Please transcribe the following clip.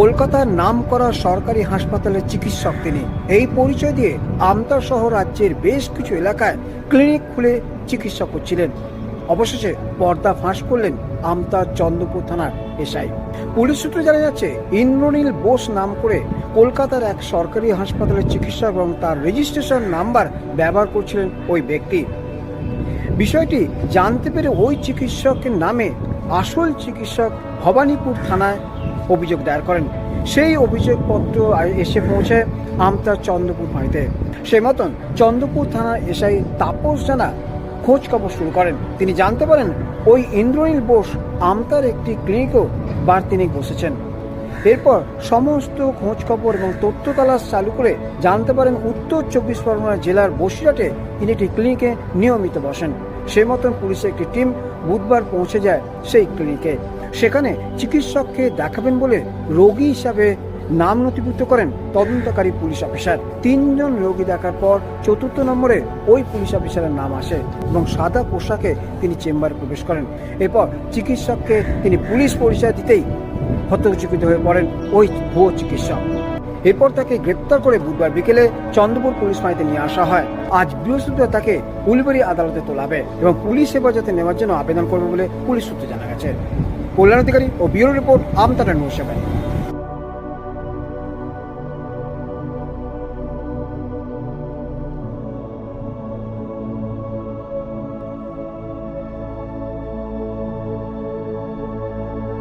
কলকাতার নাম করা সরকারি হাসপাতালের চিকিৎসক তিনি। এই পরিচয় দিয়ে আমতা সহ রাজ্যের বেশ কিছু এলাকায় ক্লিনিক খুলে চিকিৎসা করছিলেন অবশেষে পর্দা ফাঁস করলেন আমতার চন্দ্রপুর থানার এসআই। পুলিশ সূত্রে জানা যাচ্ছে, ইন্দ্রনীল বোস নাম করে কলকাতার এক সরকারি হাসপাতালের চিকিৎসক এবং তার রেজিস্ট্রেশন নাম্বার ব্যবহার করছিলেন ওই ব্যক্তি। বিষয়টি জানতে পেরে ওই চিকিৎসকের নামে আসল চিকিৎসক ভবানীপুর থানায় অভিযোগ দায়ের করেন। সেই অভিযোগপত্র এসে পৌঁছে আমতার চন্দ্রপুর ফাঁড়িতে সেই মতন চন্দ্রপুর থানার এসআই তাপস জানা খোঁজ খবর শুরু করেন। তিনি জানতে পারেন, ওই ইন্দ্রনীল বোস আমতার একটি ক্লিনিকও বার তিনি বসেছেন। এরপর সমস্ত খোঁজ খবর এবং তথ্য তালাশ চালু করে জানতে পারেন, উত্তর চব্বিশ পরগনা জেলার বসিরহাটে তিনি একটি ক্লিনিকে নিয়মিত বসেন। সেই মতন পুলিশের একটি টিম বুধবার পৌঁছে যায় সেই ক্লিনিকে। সেখানে চিকিৎসককে দেখাবেন বলে রোগী হিসাবে নাম নথিভুক্ত করেন তদন্তকারী পুলিশ অফিসার। তিনজন রোগী দেখার পর চতুর্থ নম্বরে ওই পুলিশ অফিসারের নাম আসে এবং সাদা পোশাকে তিনি চেম্বারে প্রবেশ করেন। এরপর চিকিৎসককে তিনি পুলিশ পরিচয় দিতেই হতচকিত হয়ে পড়েন ওই ভুয়ো চিকিৎসক। এরপর তাকে গ্রেপ্তার করে বুধবার বিকেলে চন্দ্রপুর পুলিশ ফাঁড়িতে নিয়ে আসা হয়। আজ বৃহস্পতিবার তাকে উলবেড়ি আদালতে তোলাবে এবং পুলিশ হেফাজতে নেওয়ার জন্য আবেদন করবে বলে পুলিশ সূত্রে জানা গেছে। কল্যাণ অধিকারী ও ব্যুরো রিপোর্ট আমতারা নিউজ সেভেন।